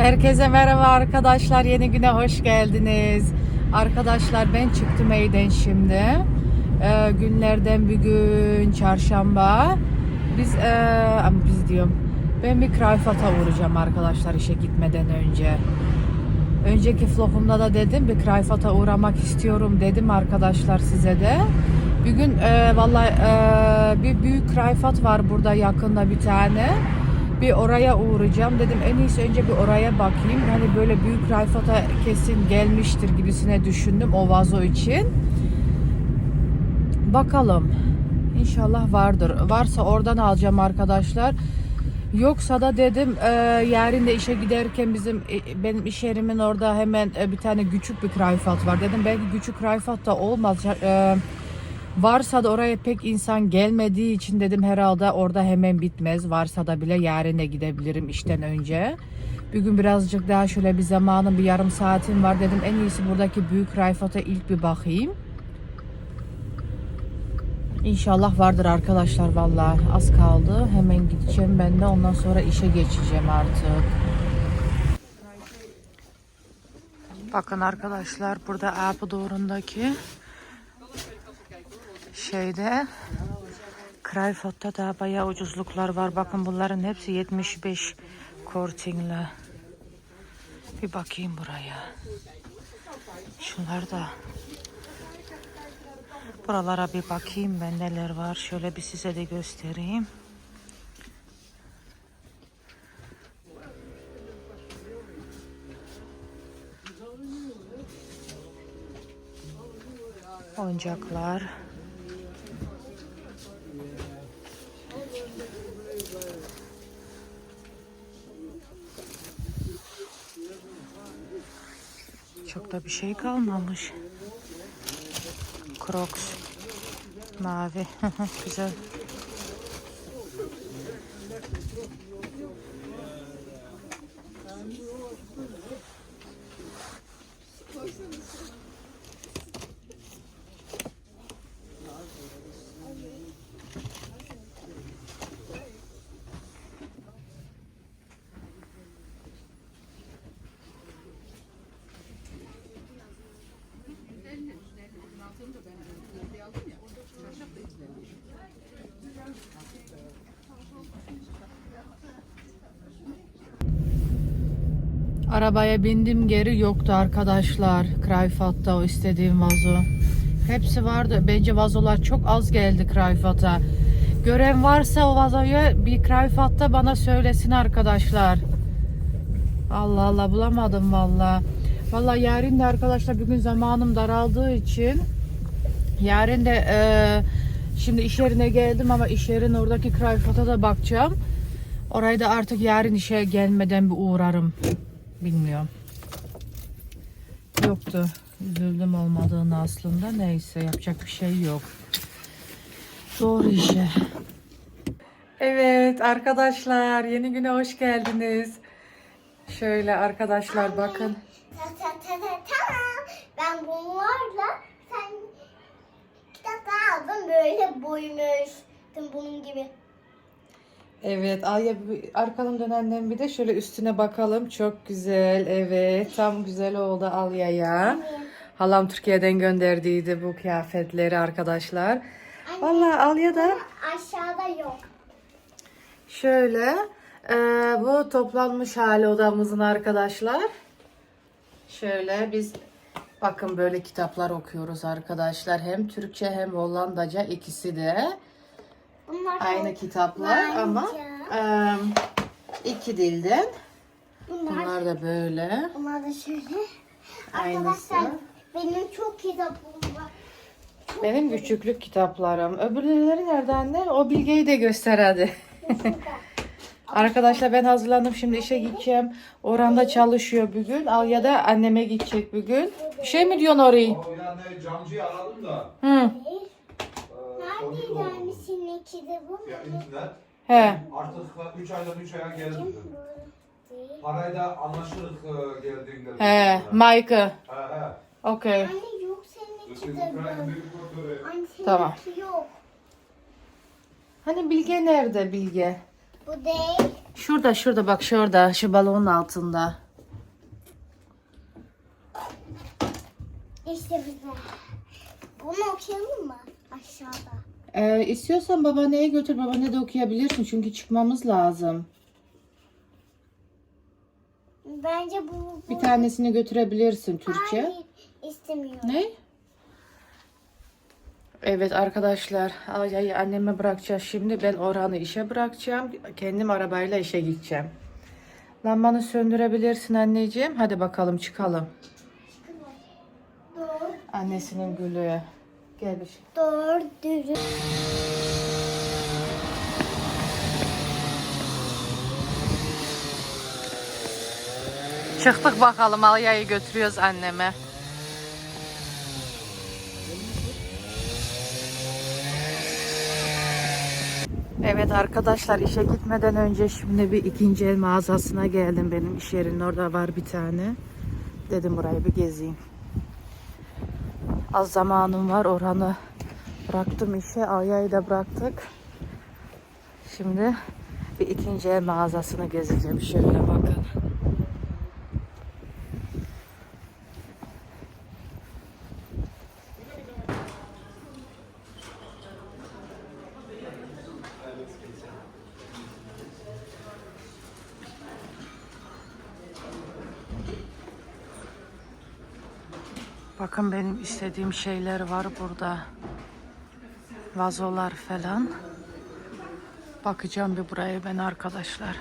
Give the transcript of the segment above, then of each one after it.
Herkese merhaba arkadaşlar. Yeni güne hoş geldiniz. Arkadaşlar ben çıktım evden şimdi. Ee, günlerden bir gün çarşamba. Biz ama biz diyorum. Ben bir Krayfat'a uğrayacağım arkadaşlar işe gitmeden önce. Önceki vlogumda da dedim bir Krayfat'a uğramak istiyorum dedim arkadaşlar size de. Bir gün e, vallahi e, bir büyük Krayfat var burada yakında bir tane. Bir oraya uğrayacağım dedim en iyisi önce bir oraya bakayım. Hani böyle büyük Krayfat'a kesin gelmiştir gibisine düşündüm o vazo için. Bakalım. İnşallah vardır. Varsa oradan alacağım arkadaşlar. Yoksa da dedim e, yarın da işe giderken bizim e, benim iş yerimin orada hemen e, bir tane küçük bir krayfat var. Dedim belki küçük krayfat da olmaz. E, varsa da oraya pek insan gelmediği için dedim herhalde orada hemen bitmez. Varsa da bile yarın da gidebilirim işten önce. Bir gün birazcık daha şöyle bir zamanım bir yarım saatim var dedim en iyisi buradaki büyük krayfata ilk bir bakayım. İnşallah vardır arkadaşlar vallahi az kaldı. Hemen gideceğim ben de ondan sonra işe geçeceğim artık. Bakın arkadaşlar burada Apı doğrundaki şeyde Krayfot'ta da bayağı ucuzluklar var. Bakın bunların hepsi 75 kortingle. Bir bakayım buraya. Şunlar da Buralara bir bakayım ben neler var. Şöyle bir size de göstereyim. Oyuncaklar. Da bir şey kalmamış. Crocs. Mavi. Güzel. Arabaya bindim geri yoktu arkadaşlar. Krayfat'ta o istediğim vazo. Hepsi vardı. Bence vazolar çok az geldi Krayfat'a. Gören varsa o vazoyu bir Krayfat'ta bana söylesin arkadaşlar. Allah Allah bulamadım valla. Valla yarın da arkadaşlar bugün zamanım daraldığı için yarın da e, şimdi iş yerine geldim ama iş yerin oradaki Krayfat'a da bakacağım. Orayı da artık yarın işe gelmeden bir uğrarım. Bilmiyorum. Yoktu. Üzüldüm olmadığını aslında. Neyse yapacak bir şey yok. Doğru işe. Evet arkadaşlar yeni güne hoş geldiniz. Şöyle arkadaşlar bakın. Ta ta ta ta ta. Ben bunlarla sen kitaplar aldım böyle boymuştum bunun gibi. Evet Alya arkalım dönenden bir de şöyle üstüne bakalım. Çok güzel. Evet tam güzel oldu Alya'ya. Halam Türkiye'den gönderdiydi bu kıyafetleri arkadaşlar. Vallahi Alya da Aşağıda yok. Şöyle e, bu toplanmış hali odamızın arkadaşlar. Şöyle biz bakın böyle kitaplar okuyoruz arkadaşlar. Hem Türkçe hem Hollandaca ikisi de Bunlar aynı kitaplar Hollandaca. ama e, iki dilden. bunlar, Bunlar da böyle. bunlar da şöyle. Aynısı. Arkadaşlar benim çok kitapım var. Benim küçüklük kitaplarım. Öbürleri nerede anne? O bilgiyi de göster hadi. Arkadaşlar ben hazırlandım şimdi işe gideceğim. Oranda çalışıyor bugün. Al ya da anneme gidecek bugün. Bir şey mi diyorsun orayı? Camcıyı aradım da. Hı. Anne yani seninki de bu mu? Ya ilkinden He. artık 3 aydan 3 aya geldim. Parayı da anlaşırız e, geldiğinde. He. Mike'ı. He he. Okey. Anne yok seninki de bu. büyük motoru. Anne seninki Tamam. yok. Hani Bilge nerede Bilge? Bu değil. Şurada şurada bak şurada şu balonun altında. İşte bize. Bunu okuyalım mı? Aşağıda. Ee, istiyorsan babaanneye götür. Babaanne de okuyabilirsin. Çünkü çıkmamız lazım. Bence bu... bu... Bir tanesini götürebilirsin Türkçe. Hayır istemiyorum. Ne? Evet arkadaşlar, ay, ay, anneme bırakacağız şimdi. Ben Orhan'ı işe bırakacağım. Kendim arabayla işe gideceğim. Lambanı söndürebilirsin anneciğim. Hadi bakalım çıkalım. Annesinin gülü. Gel bir şey. Doğru dürüst. Çıktık bakalım Alya'yı götürüyoruz anneme. Evet arkadaşlar işe gitmeden önce şimdi bir ikinci el mağazasına geldim. Benim iş yerinin orada var bir tane. Dedim burayı bir gezeyim. Az zamanım var. Orhan'ı bıraktım işe. Alya'yı da bıraktık. Şimdi bir ikinci el mağazasını gezeceğim. Şöyle bakın. Bakın benim istediğim şeyler var burada. Vazolar falan. Bakacağım bir buraya ben arkadaşlar.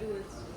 Şu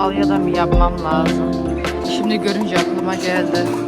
aslında hiç yap, al ya da mı yapmam lazım. Şimdi görünce aklıma geldi.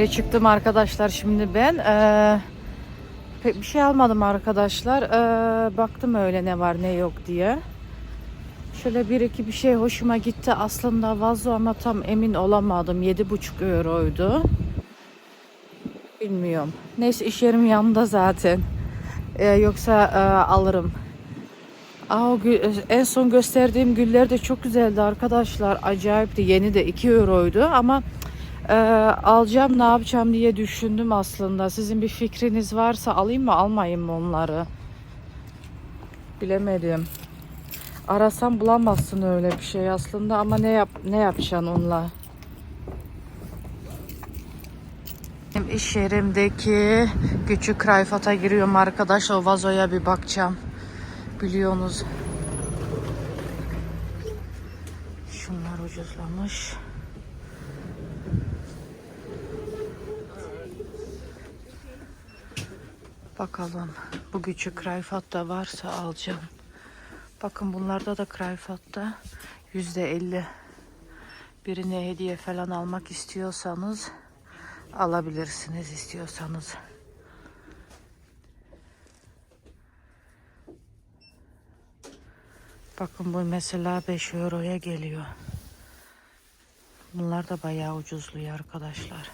Geri çıktım arkadaşlar şimdi ben. Ee, bir şey almadım arkadaşlar. Ee, baktım öyle ne var ne yok diye. Şöyle bir iki bir şey hoşuma gitti. Aslında vazo ama tam emin olamadım. 7,5 euroydu. Bilmiyorum. Neyse iş yerim yanında zaten. Ee, yoksa e, alırım. Aa, en son gösterdiğim güller de çok güzeldi arkadaşlar. Acayipti. Yeni de 2 euroydu ama e, alacağım ne yapacağım diye düşündüm aslında. Sizin bir fikriniz varsa alayım mı almayayım mı onları? Bilemedim. Arasam bulamazsın öyle bir şey aslında ama ne yap ne yapacaksın onunla? Benim iş yerimdeki küçük rayfata giriyorum arkadaş. O vazoya bir bakacağım. Biliyorsunuz. Şunlar ucuzlamış. Bakalım bu küçük rayfat da varsa alacağım. Bakın bunlarda da Krayfat'ta yüzde elli. Birine hediye falan almak istiyorsanız alabilirsiniz istiyorsanız. Bakın bu mesela 5 euroya geliyor. Bunlar da bayağı ucuzluyor arkadaşlar.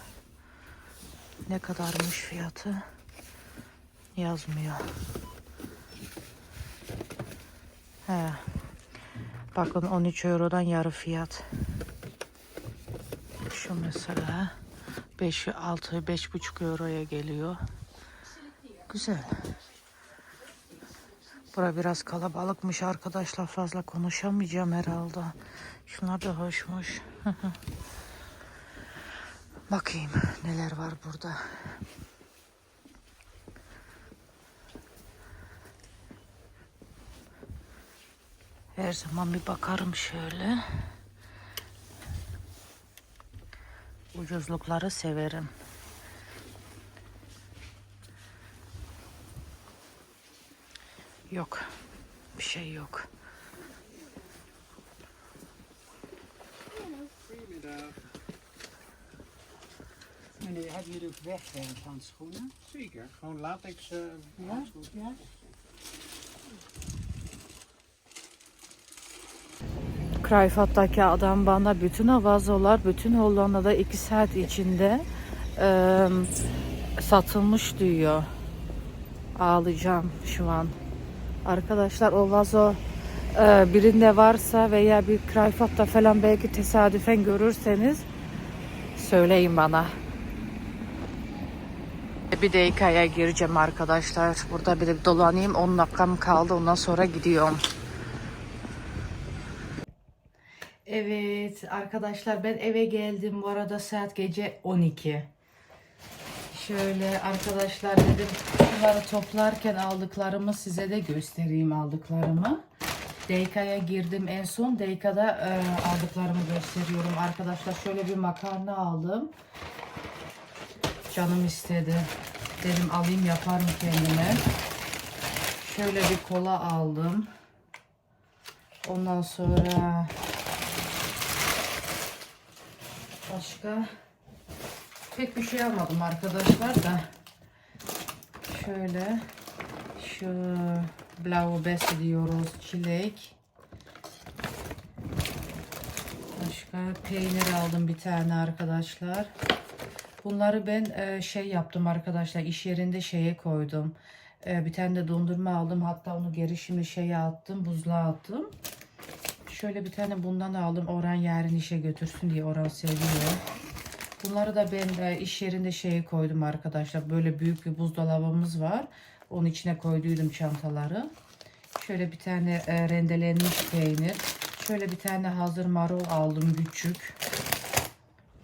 Ne kadarmış fiyatı? Yazmıyor. He. Bakın 13 eurodan yarı fiyat. Şu mesela 5 6 5,5 euroya geliyor. Güzel. Bura biraz kalabalıkmış arkadaşlar. Fazla konuşamayacağım herhalde. Şunlar da hoşmuş. Bakayım neler var burada. Her zaman bir bakarım şöyle. Ucuzlukları severim. Yok. Bir şey yok. Meneer, hebben jullie ook wegwerphandschoenen? Zeker, gewoon latex eh Ja, ja. Krayfat'taki adam bana bütün vazolar bütün Hollanda'da 2 saat içinde eee, satılmış diyor. Ağlayacağım şu an. Arkadaşlar o vazo eee, birinde varsa veya bir Krayfat'ta falan belki tesadüfen görürseniz söyleyin bana. Bir dakikaya gireceğim arkadaşlar. Burada bir de dolanayım. 10 dakikam kaldı. Ondan sonra gidiyorum. Evet arkadaşlar ben eve geldim. Bu arada saat gece 12. Şöyle arkadaşlar dedim bunları toplarken aldıklarımı size de göstereyim aldıklarımı. Deyka'ya girdim en son. Deyka'da e, aldıklarımı gösteriyorum arkadaşlar. Şöyle bir makarna aldım. Canım istedi. Dedim alayım yaparım kendime. Şöyle bir kola aldım. Ondan sonra başka pek bir şey almadım arkadaşlar da. Şöyle şu blau besi diyoruz çilek. Başka peynir aldım bir tane arkadaşlar. Bunları ben e, şey yaptım arkadaşlar iş yerinde şeye koydum. E, bir tane de dondurma aldım. Hatta onu geri şimdi şeye attım. Buzluğa attım. Şöyle bir tane bundan aldım. Orhan yarın işe götürsün diye Orhan seviyor. Bunları da ben e, iş yerinde şeye koydum arkadaşlar. Böyle büyük bir buzdolabımız var. Onun içine koyduydum çantaları. Şöyle bir tane e, rendelenmiş peynir. Şöyle bir tane hazır marul aldım küçük.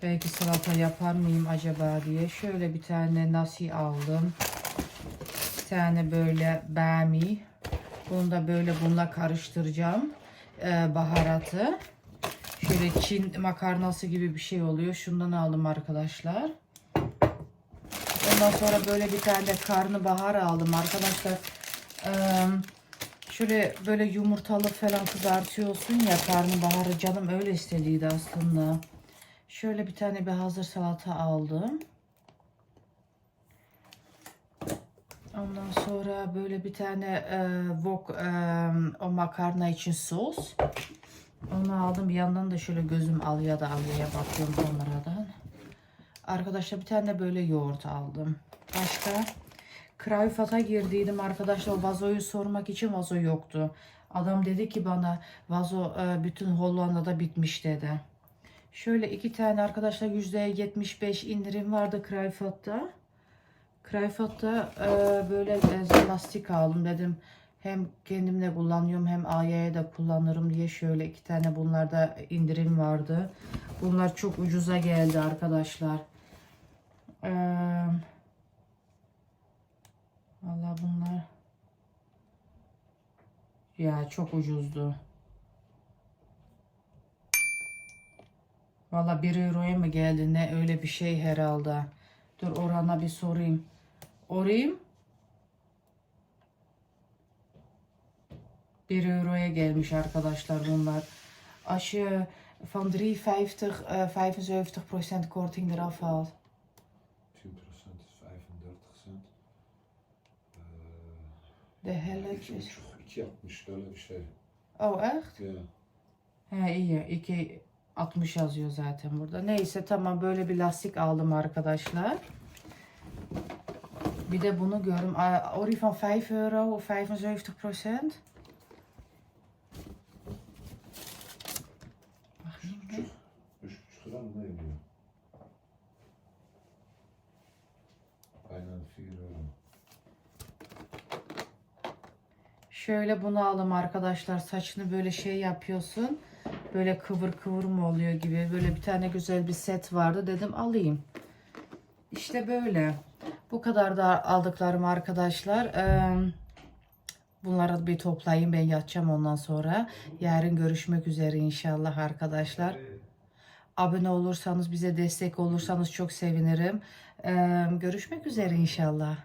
Belki salata yapar mıyım acaba diye. Şöyle bir tane nasi aldım. Bir tane böyle bami. Bunu da böyle bununla karıştıracağım. Ee, baharatı. Şöyle Çin makarnası gibi bir şey oluyor. Şundan aldım arkadaşlar. Ondan sonra böyle bir tane de karnabahar aldım arkadaşlar. Ee, şöyle böyle yumurtalı falan kızartıyorsun ya karnabaharı. Canım öyle istediydi aslında. Şöyle bir tane bir hazır salata aldım. Ondan sonra böyle bir tane e, wok e, o makarna için sos. Onu aldım. Bir yandan da şöyle gözüm alıyor da alıyor bakıyorum onlardan. Arkadaşlar bir tane de böyle yoğurt aldım. Başka Krayfat'a girdiydim arkadaşlar. Vazoyu sormak için vazo yoktu. Adam dedi ki bana vazo e, bütün Hollanda'da bitmiş dedi. Şöyle iki tane arkadaşlar %75 indirim vardı Krayfat'ta. Krayfat'ta e, böyle e, lastik aldım dedim. Hem kendimle kullanıyorum hem Aya'ya da kullanırım diye şöyle iki tane bunlarda indirim vardı. Bunlar çok ucuza geldi arkadaşlar. Eee Valla bunlar ya çok ucuzdu. Valla 1 euroya mı geldi ne öyle bir şey herhalde. Dur orana bir sorayım. Orayım. 1 euroya gelmiş arkadaşlar bunlar. Als je van 3,50 eh, 75% korting eraf haalt. 10% is 35 cent. De helft is... 2.60 öyle bir şey. Oh echt? Ya. He iyi. 2 60 yazıyor zaten burada. Neyse tamam böyle bir lastik aldım arkadaşlar. Bir de bunu görüm. Aa, Ori van 5 euro 75 procent. Bakayım bir. 3,5 lira mı ne ediyor? Aynen 4 euro. Şöyle bunu aldım arkadaşlar. Saçını böyle şey yapıyorsun. Böyle kıvır kıvır mı oluyor gibi. Böyle bir tane güzel bir set vardı. Dedim alayım. İşte böyle. Bu kadar da aldıklarım arkadaşlar. Bunları bir toplayayım. Ben yatacağım ondan sonra. Yarın görüşmek üzere inşallah arkadaşlar. Abone olursanız bize destek olursanız çok sevinirim. Görüşmek üzere inşallah.